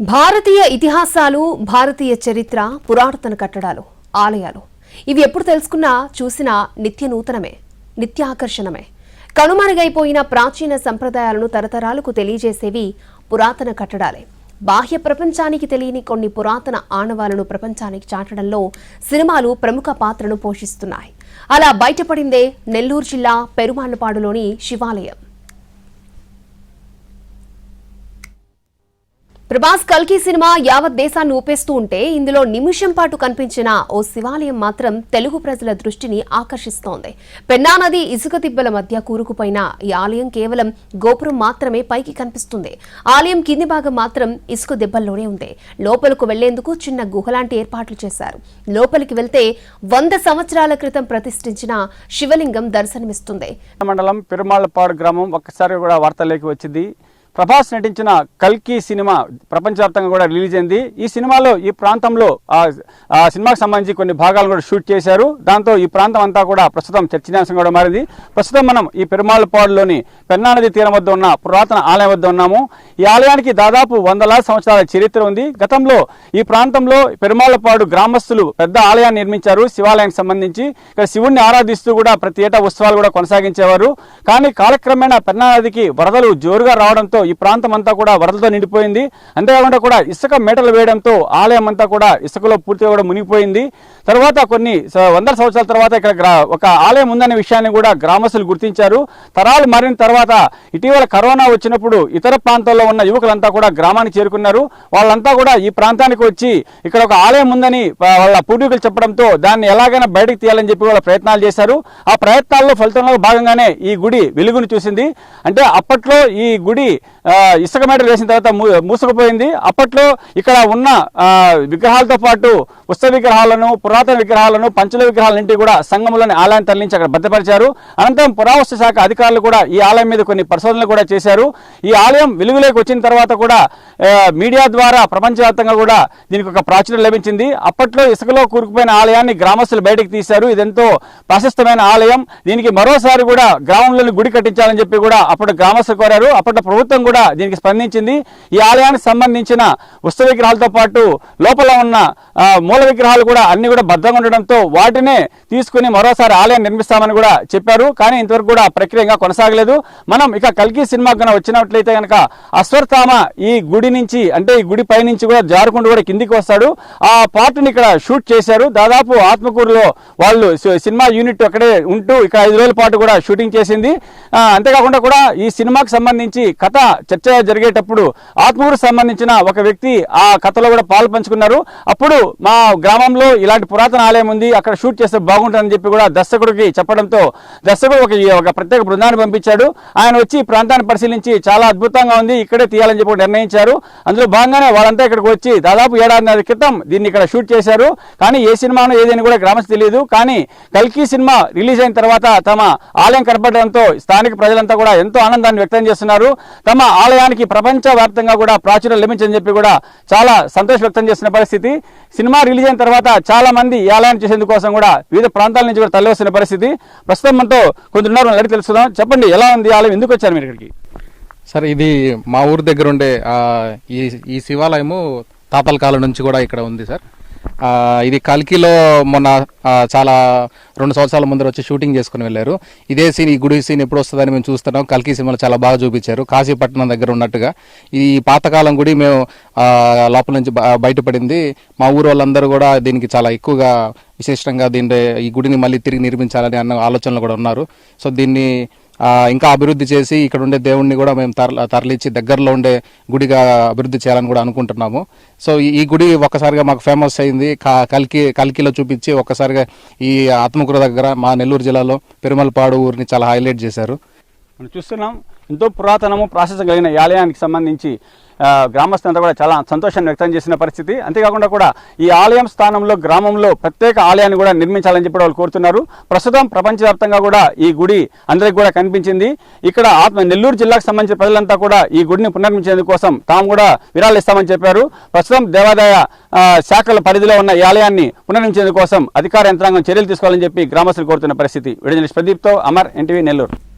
భారతీయ ఇతిహాసాలు భారతీయ చరిత్ర పురాతన కట్టడాలు ఆలయాలు. ఇవి ఎప్పుడు తెలుసుకున్నా చూసినా నిత్య నూతనమే నిత్యాకర్షణమే. కనుమరుగైపోయిన ప్రాచీన సంప్రదాయాలను తరతరాలకు తెలియజేసేవి పురాతన కట్టడాలే. బాహ్య ప్రపంచానికి తెలియని కొన్ని పురాతన ఆనవాలను ప్రపంచానికి చాటడంలో సినిమాలు ప్రముఖ పాత్రను పోషిస్తున్నాయి. అలా బయటపడిందే నెల్లూరు జిల్లా పెరుమాళ్ళపాడులోని శివాలయం. ప్రభాస్ కల్కి సినిమా యావత్ దేశాన్ని ఊపేస్తూ ఉంటే ఇందులో నిమిషం పాటు కనిపించిన ఓ శివాలయం మాత్రం తెలుగు ప్రజల దృష్టిని ఆకర్షిస్తోంది. పెన్నా నది ఇసుక దిబ్బల మధ్య కూరుకుపోయిన ఈ ఆలయం కేవలం గోపురం మాత్రమే పైకి కనిపిస్తుంది. ఆలయం కింది భాగం మాత్రం ఇసుక దిబ్బల్లోనే ఉంది. లోపలకు వెళ్ళేందుకు చిన్న గుహలాంటి ఏర్పాట్లు చేశారు. లోపలికి వెళ్తే వంద సంవత్సరాల క్రితం ప్రతిష్ఠించిన శివలింగం దర్శనమిస్తుంది. మండలం పెరుమాళ్ళపాడు గ్రామం ఒక్కసారి కూడా వార్తలోకి వచ్చింది. ప్రభాస్ నటించిన కల్కి సినిమా ప్రపంచవ్యాప్తంగా కూడా రిలీజ్ అయింది. ఈ సినిమాలో ఈ ప్రాంతంలో ఆ సినిమాకి సంబంధించి కొన్ని భాగాలు కూడా షూట్ చేశారు. దాంతో ఈ ప్రాంతం అంతా కూడా ప్రస్తుతం చర్చనీయాంశం కూడా మారింది. ప్రస్తుతం మనం ఈ పెరుమాళ్ళపాడులోని పెన్నానది తీరం వద్ద ఉన్న పురాతన ఆలయం వద్ద ఉన్నాము. ఈ ఆలయానికి దాదాపు వందలాది సంవత్సరాల చరిత్ర ఉంది. గతంలో ఈ ప్రాంతంలో పెరుమాళ్ళపాడు గ్రామస్తులు పెద్ద ఆలయాన్ని నిర్మించారు. శివాలయానికి సంబంధించి ఇక్కడ శివుణ్ణి ఆరాధిస్తూ కూడా ప్రతి ఏటా ఉత్సవాలు కూడా కొనసాగించేవారు. కానీ కాలక్రమేణా పెన్నా నదికి వరదలు జోరుగా రావడంతో ఈ ప్రాంతం అంతా కూడా వరదలతో నిండిపోయింది. అంతేకాకుండా కూడా ఇసుక మేటలు వేయడంతో ఆలయం అంతా కూడా ఇసుకలో పూర్తిగా కూడా మునిగిపోయింది. తర్వాత కొన్ని వందల సంవత్సరాల తర్వాత ఇక్కడ గ్రా- ఒక ఆలయం ఉందనే విషయాన్ని కూడా గ్రామస్తులు గుర్తించారు. తరాలు మారిన తర్వాత ఇటీవల కరోనా వచ్చినప్పుడు ఇతర ప్రాంతాల్లో ఉన్న యువకులంతా కూడా గ్రామానికి చేరుకున్నారు. వాళ్ళంతా కూడా ఈ ప్రాంతానికి వచ్చి ఇక్కడ ఒక ఆలయం ఉందని వాళ్ళ పూర్వీకులు చెప్పడంతో దాన్ని ఎలాగైనా బయటకు తీయాలని చెప్పి వాళ్ళ ప్రయత్నాలు చేశారు. ఆ ప్రయత్నాల్లో ఫలితంలో భాగంగానే ఈ గుడి వెలుగును చూసింది. అంటే అప్పట్లో ఈ గుడి ఇసుక మేటలు వేసిన తర్వాత మూ- మూసుకుపోయింది. అప్పట్లో ఇక్కడ ఉన్న విగ్రహాలతో పాటు ఉత్సవ విగ్రహాలను పురాతన విగ్రహాలను పంచుల విగ్రహాలన్నింటి కూడా సంఘంలోని ఆలయాన్ని తరలించి అక్కడ భద్రపరిచారు. అనంతరం పురావస్తు శాఖ అధికారులు కూడా ఈ ఆలయం మీద కొన్ని పరిశోధనలు కూడా చేశారు. ఈ ఆలయం వెలుగులోకి వచ్చిన తర్వాత కూడా మీడియా ద్వారా ప్రపంచవ్యాప్తంగా కూడా దీనికి ఒక ప్రాచుర్యం లభించింది. అప్పట్లో ఇసుకలో కూరుకుపోయిన ఆలయాన్ని గ్రామస్తులు బయటకు తీశారు. ఇదెంతో ప్రశస్తమైన ఆలయం. దీనికి మరోసారి కూడా గ్రామంలోని గుడి కట్టించాలని చెప్పి కూడా అప్పుడు గ్రామస్తులు కోరారు. అప్పట్లో ప్రభుత్వం కూడా దీనికి స్పందించింది. ఈ ఆలయానికి సంబంధించిన ఉత్సవ విగ్రహాలతో పాటు లోపల ఉన్న మూల విగ్రహాలు కూడా అన్ని కూడా భద్రంగా ఉండడంతో వాటినే తీసుకుని మరోసారి ఆలయం నిర్మిస్తామని కూడా చెప్పారు. కానీ ఇంతవరకు కూడా ప్రక్రియ ఇంకా కొనసాగలేదు. మనం ఇక కల్కి సినిమా కనుక వచ్చినట్లయితే కనుక అశ్వత్థామ ఈ గుడి నుంచి అంటే ఈ గుడి పై నుంచి కూడా జారుకుంటూ కూడా కిందికి వస్తాడు. ఆ పార్ట్ని ఇక్కడ షూట్ చేశారు. దాదాపు ఆత్మకూరులో వాళ్ళు సినిమా యూనిట్ అక్కడే ఉంటూ ఇక్కడ ఐదు రోజుల పాటు కూడా షూటింగ్ చేసింది. అంతేకాకుండా కూడా ఈ సినిమాకి సంబంధించి కథ చర్చ జరిగేటప్పుడు ఆత్మకూరుకు సంబంధించిన ఒక వ్యక్తి ఆ కథలో కూడా పాలు పంచుకున్నారు. అప్పుడు మా గ్రామంలో ఇలాంటి పురాతన ఆలయం ఉంది అక్కడ షూట్ చేస్తే బాగుంటుందని చెప్పి కూడా దర్శకుడికి చెప్పడంతో దర్శకుడు ఒక ఒక ప్రత్యేక బృందాన్ని పంపించాడు. ఆయన వచ్చి ఈ ప్రాంతాన్ని పరిశీలించి చాలా అద్భుతంగా ఉంది ఇక్కడే తీయాలని చెప్పి నిర్ణయించారు. అందులో భాగంగానే వాళ్ళంతా ఇక్కడికి వచ్చి దాదాపు ఏడాదిన్నర క్రితం దీన్ని ఇక్కడ షూట్ చేశారు. కానీ ఏ సినిమానో ఏదని కూడా గ్రామస్ తెలియదు. కానీ కల్కి సినిమా రిలీజ్ అయిన తర్వాత తమ ఆలయం కనపడడంతో స్థానిక ప్రజలంతా కూడా ఎంతో ఆనందాన్ని వ్యక్తం చేస్తున్నారు. తమ ఆలయానికి ప్రపంచ వ్యాప్తంగా కూడా ప్రాచుర్యం లభించని చెప్పి కూడా చాలా సంతోష వ్యక్తం చేసిన పరిస్థితి. సినిమా రిలీజ్ అయిన తర్వాత చాలా మంది ఈ ఆలయాన్ని చేసేందుకోసం కూడా వివిధ ప్రాంతాల నుంచి కూడా తరలివస్తున్న పరిస్థితి. ప్రస్తుతం మనతో కొందరు ఉన్నారు అడిగి తెలుసుకుందాం. చెప్పండి ఎలా ఉంది ఆలయం? ఎందుకు వచ్చారు మీరు ఇక్కడికి? సార్ ఇది మా ఊరు దగ్గర ఉండే ఈ ఈ శివాలయము తాపల్ కాలం నుంచి కూడా ఇక్కడ ఉంది సార్. ఇది కల్కిలో మొన్న చాలా రెండు సంవత్సరాల ముందర వచ్చి షూటింగ్ చేసుకుని వెళ్ళారు. ఇదే సీన్ ఈ గుడి సీన్ ఎప్పుడు వస్తుందని మేము చూస్తున్నాం. కల్కి సినిమాలో చాలా బాగా చూపించారు. కాశీపట్నం దగ్గర ఉన్నట్టుగా. ఈ పాతకాలం గుడి మేము లోపల నుంచి బ- బయటపడింది. మా ఊరు వాళ్ళందరూ కూడా దీనికి చాలా ఎక్కువగా విశిష్టంగా దీని ఈ గుడిని మళ్ళీ తిరిగి నిర్మించాలని అన్న ఆలోచనలు కూడా ఉన్నారు. సో దీన్ని ఇంకా అభివృద్ధి చేసి ఇక్కడ ఉండే దేవుణ్ణి కూడా మేము తరలి తరలిచ్చి దగ్గరలో ఉండే గుడిగా అభివృద్ధి చేయాలని కూడా అనుకుంటున్నాము. సో ఈ- ఈ గుడి ఒక్కసారిగా మాకు ఫేమస్ అయింది. కా- కల్కి కల్కిలో చూపించి ఒక్కసారిగా ఈ ఆత్మకూర దగ్గర మా నెల్లూరు జిల్లాలో పెరుమలపాడు ఊరిని చాలా హైలైట్ చేశారు. మనం చూస్తున్నాం. ఎంతో పురాతనము ప్రాశస్తం కలిగిన ఈ ఆలయానికి సంబంధించి గ్రామస్థులంతా గ్రామస్తులంతా కూడా చాలా సంతోషాన్ని వ్యక్తం చేసిన పరిస్థితి. అంతేకాకుండా కూడా ఈ ఆలయం స్థానంలో గ్రామంలో ప్రత్యేక ఆలయాన్ని కూడా నిర్మించాలని చెప్పి వాళ్ళు కోరుతున్నారు. ప్రస్తుతం ప్రపంచవ్యాప్తంగా కూడా ఈ గుడి అందరికి కూడా కనిపించింది. ఇక్కడ ఆత్మ నెల్లూరు జిల్లాకు సంబంధించిన ప్రజలంతా కూడా ఈ గుడిని పునర్మించేందుకు కోసం తాము కూడా విరాళిస్తామని చెప్పారు. ప్రస్తుతం దేవాదాయ శాఖల పరిధిలో ఉన్న ఈ ఆలయాన్ని పునర్మించేందుకు కోసం అధికార యంత్రాంగం చర్యలు తీసుకోవాలని చెప్పి గ్రామస్తులు కోరుతున్న పరిస్థితి. విడుదల ప్రదీప్తో అమర్ ఎన్టీవీ నెల్లూరు.